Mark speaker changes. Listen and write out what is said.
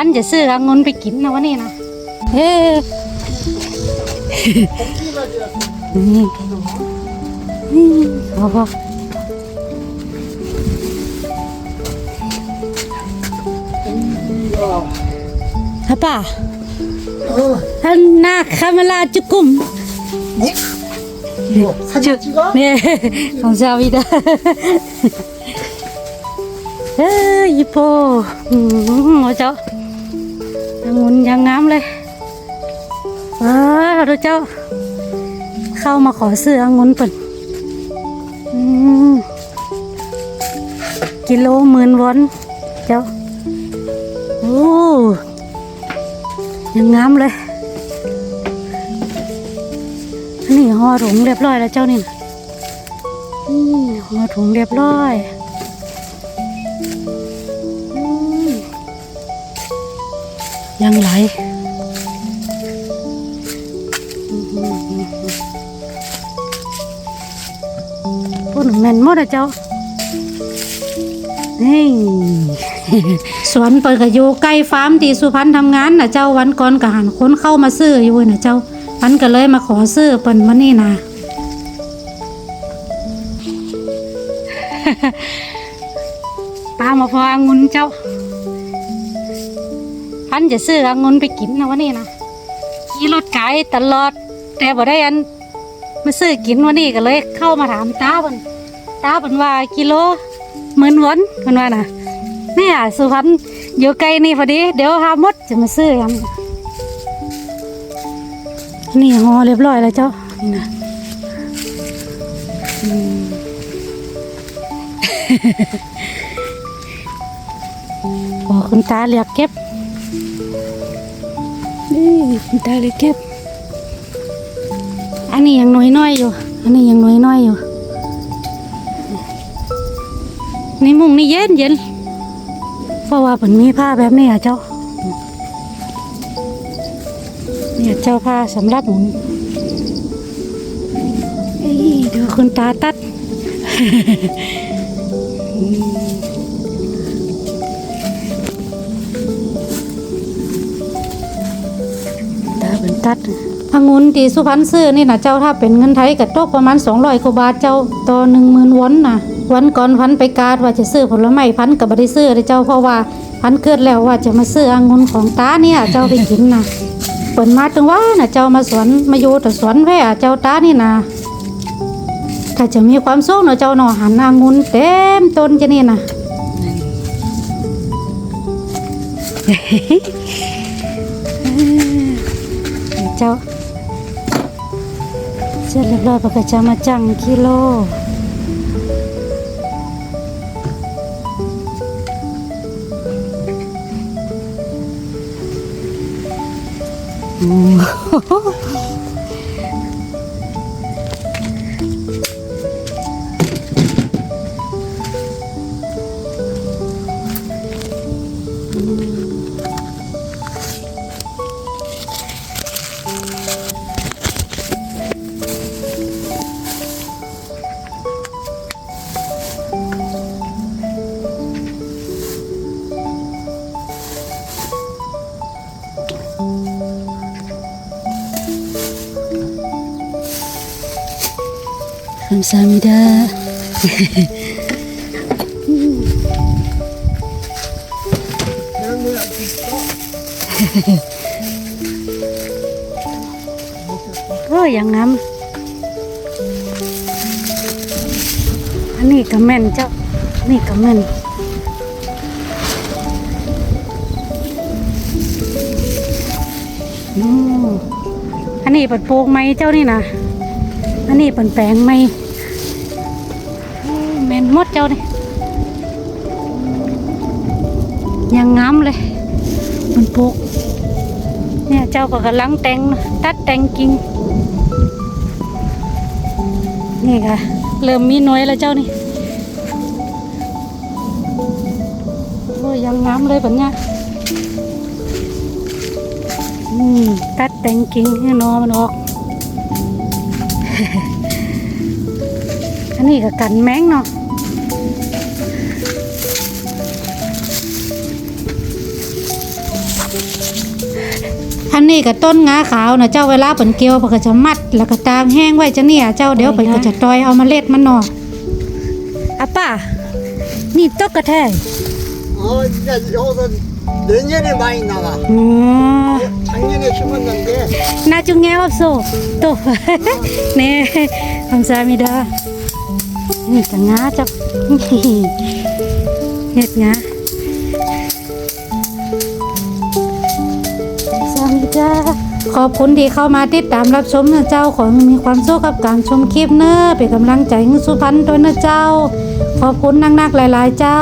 Speaker 1: พันจะซื้อเงินไปกินนะวันนี้นะเฮ้นี่นี่เอาพอฮะป่าท่านนาคามลาจุกุม
Speaker 2: จุเนี่ยขอ
Speaker 1: งชาวิดาเอ้ยปอโอ้เจ้า 쩌? ngún ยังงามเลยว้าดูเจ้า เข้ามาขอซื้อองุนเปิ่นกิโลหมื่นวอนเจ้าโอ้ยังงามเลยนนี้ห่อถุงเรียบร้อยแล้วเจ้านี่นะนี่ห่อถุงเรียบร้อย ยังไหลพูดแม่นหมดอะเจ้านี่สวนเปิดกับอยู่ใกล้ฟาร์มที่สุพรรณทำงานนะเจ้าวันก่อนก็หันคนเข้ามาซื้ออยู่นะเจ้าพันก็เลยมาขอซื้อเปิ่นมานี่นะป้ามาพอองุ่นเจ้าันจะซื้อองุ่นไปกินนะวันนี้นะขี่รถไกลตลอด แต่บ่ได้อันมาซื้อกินวันนี้ก็เลย เข้ามาถามตาเพิ่นตาเพิ่นว่ากิโลหมื่นวนเพิ่นว่านะเนี่ยสุพรรณอยู่ใกลนี่พอดี เดี๋ยวหาหมดจะมาซื้อกันนี่ห่อเรียบร้อยแล้วเจ้านี่นะอืมพอคุณตาเรียกเก็บ ตาเรียเก็บ อันนี้ยังน้อยๆอยู่ อันนี้ยังน้อยๆอยู่ ในมุงนี่เย็นเย็นเพราะว่าผมมีผ้าแบบนี้อะเจ้า เนี่ยเจ้าผ้าสำหรับหมุนเอ้ยเดี๋ยวคุณตาตัด ตาเป็นตัดองุ่นที่สุพรรณซื้อนี่นะเจ้าถ้าเป็นเงินไทยก็ตกประมาณ200กว่าบาทเจ้าต่อ10,000วอนนะวันก่อนพันไปกาดว่าจะซื้อผลไม้พันกับ่ได้ซื้อเลยเจ้าเพราะว่าพันเกิดแล้วว่าจะมาซื้อองุ่นของตาเนี่ยเจ้าไปกินนะเปิดมาถึงว่านะเจ้ามาสวนมาอยู่แต่สวนแว่เจ้าตานี่นะถ้าจะมีความสุขเนาะเจ้าเนาะหันองุ่นเต็มต้นจะนี่นะ เจ้า เสร็จเรียบร้อยปกเจ้ามาจังกิโลโอ้ โหคำสามิดาโอ้ยยังงามอันนี้ก็แม่นเจ้า นี่ก็แม่นอ้อันนี้เปิดโปกไหมเจ้านี่นะอันนี้เปิดแปลงไหมแม่นมดเจ้านี่ยังงามเลยมันโปกเนี่ยเจ้าก็กำลังแต่งตัดแต่งกิ่ง นี่ค่ะ เริ่มมีน้อยแล้วเจ้านี่โอ้ยยังงามเลยแบบเนี้ยอืมตัดแต่งกิ่งให้นอมันออก อันนี้ก็กันแมงเนาะ อันนี้ก็ต้นงาขาวนะเจ้าเวลาเปิ่นเกี่ยวเพิ่นก็จะมัด แล้วก็ตากแห้งไว้จะเนี่ยเจ้าเดี๋ยวเปิ่นก็จะตอยเอาเมล็ดมันออกอ่ะป้านี่ตกกระแทก
Speaker 2: 어, 이제 여기서 내년에 많이 나와.
Speaker 1: อ๋อ
Speaker 2: 작년에 심었는데
Speaker 1: นาจุงแงวอับโซโต เน่คำสา จ้า ขอบคุณที่เข้ามาติดตามรับชมนะเจ้า ของมีความสุขกับการชมคลิปเนอะเป็นกำลังใจให้สุพรรณด้วยนะเจ้า ขอบคุณนักๆหลาย ๆ เจ้า